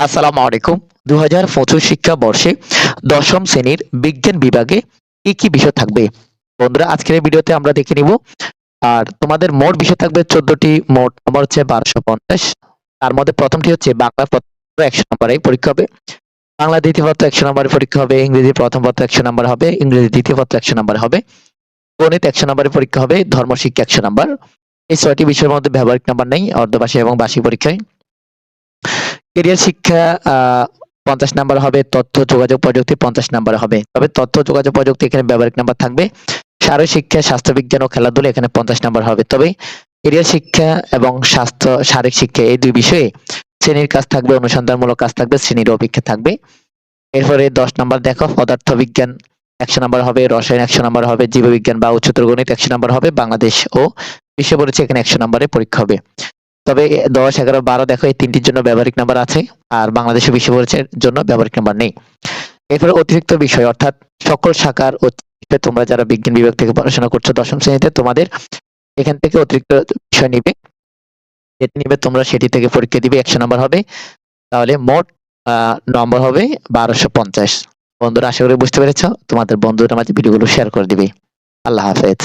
আসসালামু আলাইকুম। দু হাজার পঁচিশ শিক্ষাবর্ষে দশম শ্রেণির বিজ্ঞান বিভাগে কি কি বিষয় থাকবে? বন্ধুরা, আজকের এই ভিডিওতে আমরা দেখে নিব। আর তোমাদের মোট বিষয় থাকবে চোদ্দটি। মোট নম্বর হচ্ছে বারোশো পঞ্চাশ। তার মধ্যে প্রথমটি হচ্ছে বাংলা প্রথম একশো নম্বরে পরীক্ষা হবে। বাংলা দ্বিতীয় পত্র একশো নম্বরে পরীক্ষা হবে। ইংরেজি প্রথম পত্র একশো নম্বর হবে। ইংরেজি দ্বিতীয় পত্র একশো নম্বর হবে। গণিত একশো নম্বরে পরীক্ষা হবে। ধর্ম শিক্ষা একশো নম্বর। এই ছয়টি বিষয়ের মধ্যে ব্যবহারিক নাম্বার নেই। অর্ধবার্ষিক এবং বার্ষিক পরীক্ষায়। কেরিয়ার শিক্ষা পঞ্চাশ নাম্বার হবে, তথ্য, যোগাযোগ প্রযুক্তি পঞ্চাশ নাম্বার হবে। তবে তথ্য, যোগাযোগ প্রযুক্তি এখানে ব্যবহারিক নাম্বার থাকবে। শারীরিক শিক্ষা, স্বাস্থ্য বিজ্ঞান ও খেলাধুলা এখানে পঞ্চাশ নাম্বার হবে। তবে কেরিয়ার শিক্ষা এবং স্বাস্থ্য, শারীরিক শিক্ষা এই দুই বিষয়ে শ্রেণির কাজ থাকবে, অনুসন্ধানমূলক কাজ থাকবে, শ্রেণির অপেক্ষা থাকবে। এরপরে দশ নাম্বার দেখো, পদার্থ বিজ্ঞান একশো নাম্বার হবে, রসায়ন একশো নাম্বার হবে, জীববিজ্ঞান বা উচ্চতর গণিত একশো নাম্বার হবে, বাংলাদেশ ও বিশ্ব পরিচয় এখানে একশো নাম্বারে পরীক্ষা হবে। তবে দশ, এগারো, বারো দেখো এই তিনটির জন্য ব্যবহারিক নাম্বার আছে, আর বাংলাদেশে পরিচয়ের জন্য ব্যবহারিক নাম্বার নেই। এরপরে অতিরিক্ত বিষয়, অর্থাৎ সকল শাখার তোমরা যারা বিজ্ঞান বিভাগ থেকে পড়াশোনা করছ দশম শ্রেণীতে, তোমাদের এখান থেকে অতিরিক্ত বিষয় নিবে। যেটি নিবে তোমরা সেটি থেকে পরীক্ষা দিবে, একশো নাম্বার হবে। তাহলে মোট নম্বর হবে বারোশো পঞ্চাশ। বন্ধুরা, আশা করি বুঝতে পেরেছ? তোমাদের বন্ধুদের মাঝে ভিডিওগুলো শেয়ার করে দিবে। আল্লাহ হাফেজ।